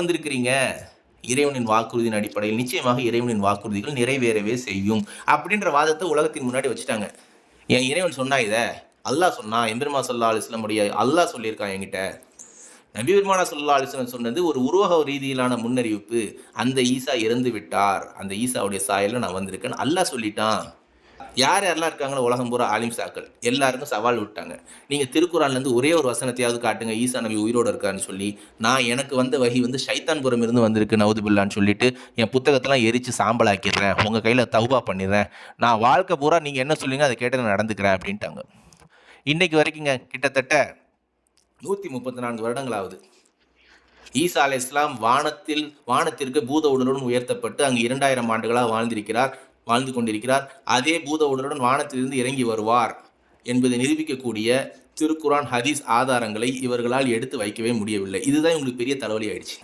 வந்திருக்கிறீங்க? இறைவனின் வாக்குறுதியின் அடிப்படையில் நிச்சயமாக இறைவனின் வாக்குறுதிகள் நிறைவேறவே செய்யும் அப்படின்ற வாதத்தை உலகத்தின் முன்னாடி வச்சுட்டாங்க. என் இறைவன் சொன்னா இதை? அல்லாஹ் சொன்னா? எம்பெருமா சொல்லா அலிஸ்லமுடைய அல்லாஹ் சொல்லியிருக்கான் என்கிட்ட. நபி பெருமானா சொல்லா அலிஸ்லம் சொன்னது ஒரு உருவக ரீதியிலான முன்னறிவிப்பு. அந்த ஈசா இறந்து விட்டார் அந்த ஈசாவுடைய சாயலில் நான் வந்திருக்கேன் அல்லாஹ் சொல்லிட்டான். யார் யாரெல்லாம் இருக்காங்களோ உலகம் பூரா ஆலிம் சாக்கள். எல்லாருக்கும் சவால் விட்டாங்க. நீங்கள் திருக்குறான்லேருந்து ஒரே ஒரு வசனத்தையாவது காட்டுங்க ஈசா நபி உயிரோடு இருக்கான்னு சொல்லி. நான் எனக்கு வந்த வகி வந்து சைத்தான்புரம் இருந்து வந்திருக்கு நவுதுபில்லான்னு சொல்லிட்டு. என் புத்தகத்தெல்லாம் எரித்து சாம்பலாக்கிடுறேன். உங்கள் கையில் தௌபா பண்ணிடுறேன். நான் வாழ்க்கை பூரா நீங்கள் என்ன சொல்லுங்க அதை கேட்டு நான் நடந்துக்கிறேன் அப்படின்ட்டாங்க. இன்னைக்கு வரைக்குங்க கிட்டத்தட்ட நூற்றி முப்பத்தி நான்கு வருடங்களாவது. ஈசா அலை இஸ்லாம் வானத்தில் வானத்திற்கு பூத உடலுடன் உயர்த்தப்பட்டு அங்கு இரண்டாயிரம் ஆண்டுகளாக வாழ்ந்திருக்கிறார். வாழ்ந்து கொண்டிருக்கிறார். அதே பூத உடலுடன் வானத்திலிருந்து இறங்கி வருவார் என்பதை நிரூபிக்கக்கூடிய திருக்குரான் ஹதீஸ் ஆதாரங்களை இவர்களால் எடுத்து வைக்கவே முடியவில்லை. இதுதான் இவங்களுக்கு பெரிய தலைவலி ஆயிடுச்சு.